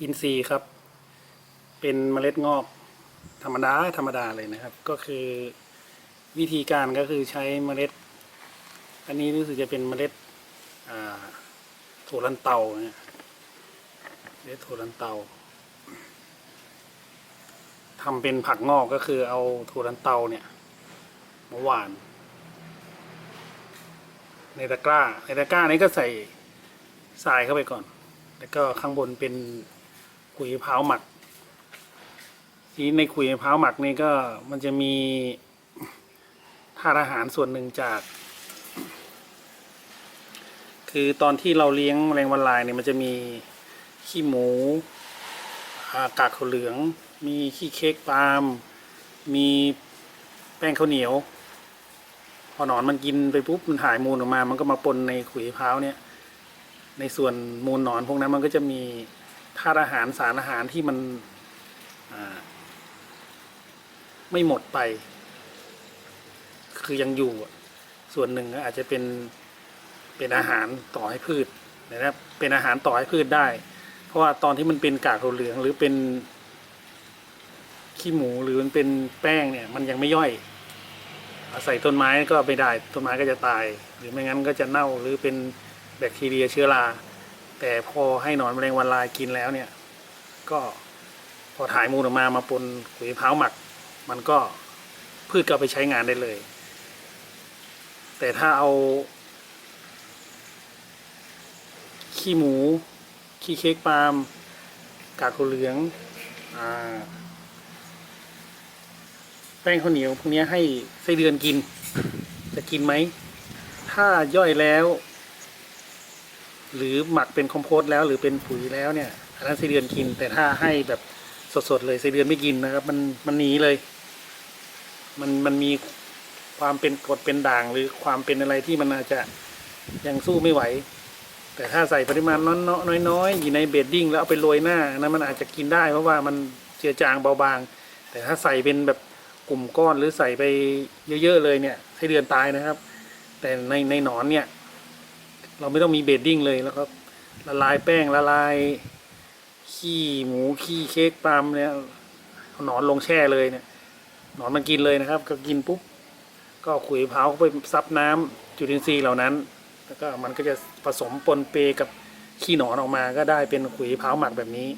อินทรีย์ครับ เป็นเมล็ดงอกธรรมดาธรรมดาเลยนะครับ ก็คือวิธีการก็คือใช้เมล็ด อันนี้รู้สึกจะเป็นเมล็ดถั่วลันเตาเนี่ยเมล็ดถั่วลันเตาทำเป็นผักงอกก็คือเอาถั่วลันเตาเนี่ยมาหวาน ในตะกร้า ในตะกร้านี้ก็ใส่ทรายเข้าไปก่อน แล้วก็ข้างบนเป็น ขุยมะพร้าวหมัก ทีในขุยมะพร้าวหมักนี่ก็มันจะมีธาตุอาหารส่วนหนึ่งจาก คือตอนที่เราเลี้ยงแมลงวันลายเนี่ยมันจะมีขี้หมูอากากข้าวเหลือง มีขี้เค้กปาล์มมีแป้งข้าวเหนียว พอหนอนมันกินไปปุ๊บมันถ่ายมูลออกมา มันก็มาปนในขุยมะพร้าวเนี่ยในส่วนมูลหนอนพวกนั้นมันก็จะมี ธาตุอาหารสารอาหารที่มันไม่หมดไป คือยังอยู่ส่วนหนึ่งอาจจะเป็นเป็นอาหารต่อให้พืชนะครับเป็นอาหารต่อให้พืชได้ เพราะว่าตอนที่มันเป็นกากถั่วเหลืองหรือเป็นขี้หมูหรือมันเป็นแป้งเนี่ย มันยังไม่ย่อยใส่ต้นไม้ก็ไม่ได้ต้นไม้ก็จะตาย หรือไม่งั้นก็จะเน่าหรือเป็นแบคทีเรียเชื้อรา แต่พอให้หนอนแมลงวันลายกินแล้วเนี่ย ก็พอถ่ายมูลออกมามาปนขุยมะพร้าวหมัก มันก็พืชก็เอาไปใช้งานได้เลย แต่ถ้าเอา ขี้หมู ขี้เค้กปาล์มกากถั่วเหลืองอแป้งข้าวเหนียวพวกนี้ให้ไส้เดือนกิน จะกินไหม ถ้าย่อยแล้ว หรือหมักเป็นคอมโพสต์แล้วหรือเป็นปุ๋ยแล้วเนี่ยอันนั้นไส้เดือนกิน แต่ถ้าให้แบบสดๆเลยไส้เดือนไม่กินนะครับ มันมันหนีเลย มันมันมีความเป็นกรดเป็นด่างหรือความเป็นอะไรที่มันอาจจะยังสู้ไม่ไหว แต่ถ้าใส่ปริมาณน้อยๆน้อยๆอยู่ในเบดดิ้งแล้วเอาไปโรยหน้านนั้นมันอาจจะกินได้เพราะว่ามันเจือจางเบาบาง แต่ถ้าใส่เป็นแบบกลุ่มก้อนหรือใส่ไปเยอะ ๆ เลยเนี่ยไส้เดือนตายนะครับ แต่ในในหนอนเนี่ย เราไม่ต้องมีเบดดิ้งเลยแล้วก็ละลายแป้งละลาย ขี้หมูขี้เค้กปาล์มเนี่ยเอาหนอนลงแช่เลยเนี่ยหนอนมันกินเลยนะครับ ก็กินปุ๊บก็ขุยมะพร้าเข้าไปซับน้ำจุลินทรีย์เหล่านั้น แล้วก็มันก็จะผสมปนเปกับขี้หนอนออกมาก็ได้เป็นขุยมะพร้าหมักแบบนี้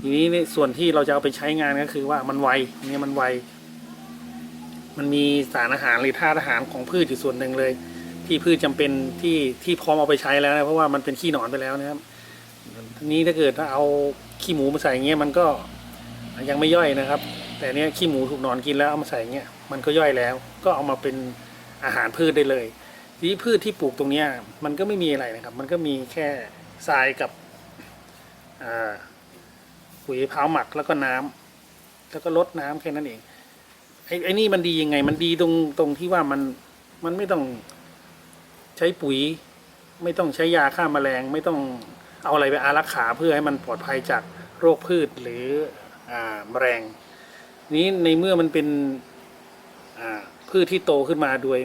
ทีนี้ในส่วนที่เราจะเอาไปใช้งานก็คือว่ามันไวเนี่ยมันไวมันมีสารอาหารหรือธาตุอาหารของพืชอยู่ส่วนหนึ่งเลย ที่พืชจำเป็นที่ที่พร้อมเอาไปใช้แล้วนะเพราะว่ามันเป็นขี้หนอนไปแล้วนะครับทีนี้ถ้าเกิดถ้าเอาขี้หมูมาใส่อย่างเงี้ยมันก็ยังไม่ย่อยนะครับ แต่เนี้ยขี้หมูถูกหนอนกินแล้วเอามาใส่เงี้ยมันก็ย่อยแล้ว ก็เอามาเป็นอาหารพืชได้เลย ทีนี้พืชที่ปลูกตรงเนี้ยมันก็ไม่มีอะไรนะครับ มันก็มีแค่ทรายกับอ่าปุ๋ยมะพาวหมักแล้วก็น้ำแล้วก็ลดน้ำแค่นั้นเองไอ้ไอ้นี่มันดียังไง มันดีตรงตรงที่ว่ามันมันไม่ต้อง ใช้ปุ๋ย ไม่ต้องใช้ยาฆ่าแมลง ไม่ต้องเอาอะไรไปอารักขาเพื่อให้มันปลอดภัยจากโรคพืชหรืออ่าแมลงนี้ในเมื่อมันเป็นอ่าพืชที่โตขึ้นมาโดย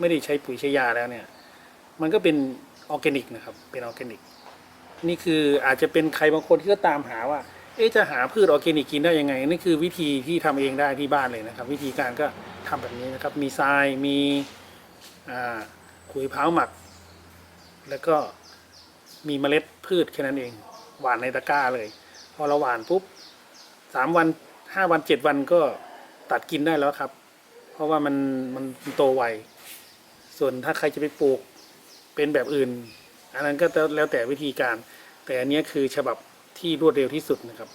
ไม่ได้ใช้ปุ๋ยใช้ยาแล้วเนี่ย มันก็เป็นออร์แกนิกนะครับ เป็นออร์แกนิก นี่คืออาจจะเป็นใครบางคนที่ก็ตามหาว่า เอ๊ะจะหาพืชออร์แกนิกกินได้ยังไง นี่คือวิธีที่ทำเองได้ที่บ้านเลยนะครับ วิธีการก็ทำแบบนี้นะครับ มีทราย มีอ่า ขุยมะพร้าหมัก แล้วก็มีเมล็ดพืชแค่นั้นเอง หว่านในตะกร้าเลย พอเราหว่านปุ๊บสามวันห้าวันเจ็ดวันก็ตัดกินได้แล้วครับ เพราะว่ามันมันโตไวส่วนถ้าใครจะไปปลูกเป็นแบบอื่น อันนั้นก็แล้วแต่วิธีการ แต่อันนี้คือฉบับที่รวดเร็วที่สุดนะครับ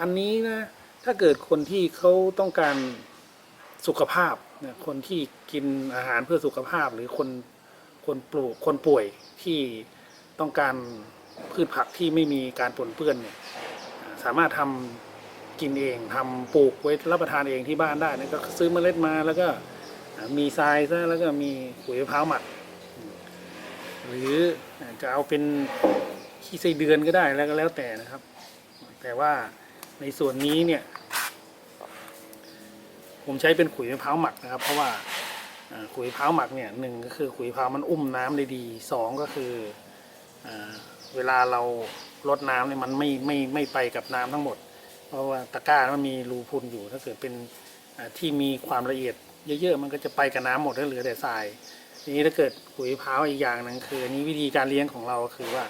อันนี้นะถ้าเกิดคนที่เขาต้องการสุขภาพ คนที่กินอาหารเพื่อสุขภาพหรือคนคนปลูกคนป่วยที่ต้องการพืชผักที่ไม่มีการปนเปื้อนเนี่ยสามารถทำกินเองทำปลูกไว้รับประทานเองที่บ้านได้นะก็ซื้อเมล็ดมาแล้วก็มีทรายซะแล้วก็มีขุยมะพร้าวหมักหรือจะเอาเป็นขี้ไส้เดือนก็ได้แล้วก็แล้วแต่นะครับ แต่ว่าในส่วนนี้เนี่ย ผมใช้เป็นขุยมะพร้าวหมักนะครับ เพราะว่าขุยมะพร้าวหมักเนี่ยหนึ่งก็คือขุยมะพร้าวมันอุ้มน้ำได้ดีสองก็คืออเวลาเรารดน้ำเนี่ยมันไม่ไม่ไม่ไปกับน้ำทั้งหมด เพราะว่าตะกร้ามันมีรูพุนอยู่ถ้าเกิดเป็นที่มีความละเอียดเยอะๆมันก็จะไปกับน้ำหมดแล้วเหลือแต่ทรายทีนี้ถ้าเกิดปุ๋ยมะพร้าวอีกอย่างหนึ่งคืออันนี้วิธีการเลี้ยงของเราคือว่า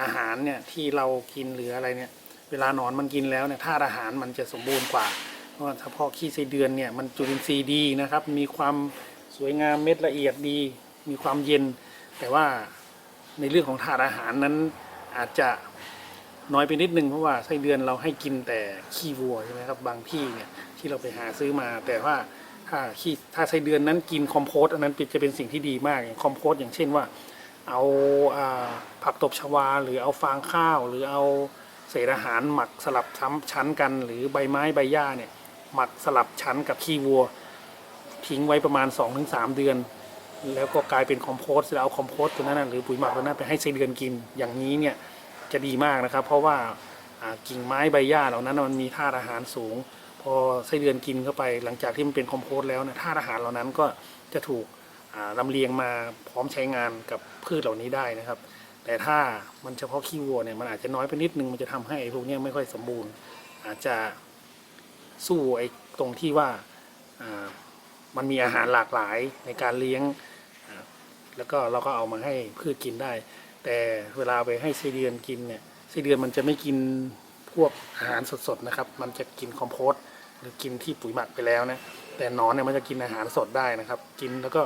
อาหารเนี่ยที่เรากินหรืออะไรเนี่ยเวลาหนอนมันกินแล้วเนี่ยธาตุอาหารมันจะสมบูรณ์กว่า เพราะว่าเฉพาะขี้ไส้เดือนเนี่ยมันจุลินทรีย์ดีนะครับ มีความสวยงามเม็ดละเอียดดี มีความเย็น แต่ว่าในเรื่องของธาตุอาหารนั้นอาจจะน้อยไปนิดนึงเพราะว่าไส้เดือนเราให้กินแต่ขี้วัวใช่ไหมครับบางที่เนี่ยที่เราไปหาซื้อมา แต่ว่าถ้าขี้ถ้าไส้เดือนนั้นกินคอมโพสต์อันนั้นจะเป็นสิ่งที่ดีมากอย่างคอมโพสต์อย่างเช่นว่า เอาอาผักตบชวา หรือเอาฟางข้าว หรือเอาเศษอาหารหมักสลับซ้ำชั้นกัน หรือใบไม้ใบหญ้าเนี่ย หมักสลับชั้นกับขี้วัว ทิ้งไว้ประมาณ 2-3 เดือน แล้วก็กลายเป็นคอมโพสต์แล้วเอาคอมโพสต์ตัวนั้นหรือปุ๋ยหมักตัวนั้นไปให้ไส้เดือนกินอย่างนี้เนี่ยจะดีมากนะครับ เพราะว่ากิ่งไม้ใบหญ้าเหล่านั้นมันมีธาตุอาหารสูง พอไส้เดือนกินเข้าไป หลังจากที่มันเป็นคอมโพสต์แล้วนะธาตุอาหารเหล่านั้นก็จะถูกอ่าลำเลียงมาพร้อมใช้งานกับพืชเหล่านี้ได้นะครับ แต่ถ้ามันเฉพาะขี้วัวเนี่ยมันอาจจะน้อยไปนิดนึงมันจะทำให้พวกนี้ไม่ค่อยสมบูรณ์ อาจจะ สู้ไอ้ตรงที่ว่ามันมีอาหารหลากหลายในการเลี้ยง แล้วก็เราก็เอามาให้พืชกินได้ แต่เวลาไปให้ไส้เดือนกินเนี่ยไส้เดือนมันจะไม่กินพวกอาหารสดๆนะครับ มันจะกินคอมโพสต์หรือกินที่ปุ๋ยหมักไปแล้วนะแต่หนอนเนี่ยมันจะกินอาหารสดได้นะครับ กินแล้วก็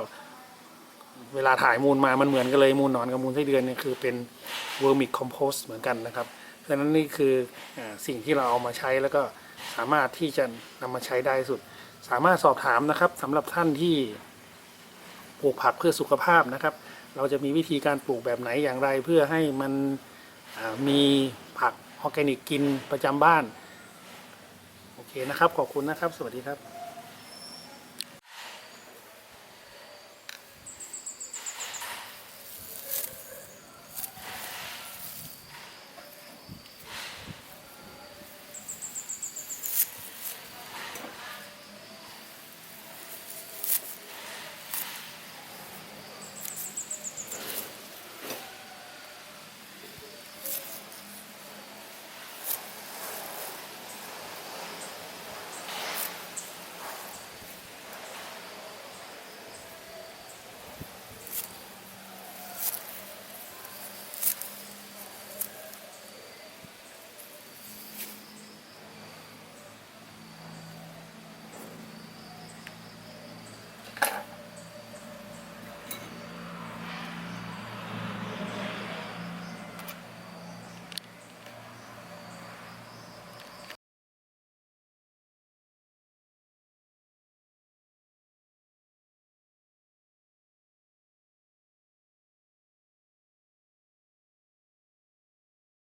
เวลาถ่ายมูลมามันเหมือนกันเลยมูลหนอนกับมูลไส้เดือนเนี่ยคือเป็นเวอร์มิกคอมโพสเหมือนกันนะครับ เพราะฉะนั้นนี่คือสิ่งที่เราเอามาใช้แล้วก็สามารถที่จะนำมาใช้ได้สุด สามารถสอบถามนะครับสำหรับท่านที่ปลูกผักเพื่อสุขภาพนะครับ เราจะมีวิธีการปลูกแบบไหนอย่างไร เพื่อให้มันมีผักออร์แกนิกกินประจำบ้านโอเคนะครับ ขอบคุณนะครับ สวัสดีครับ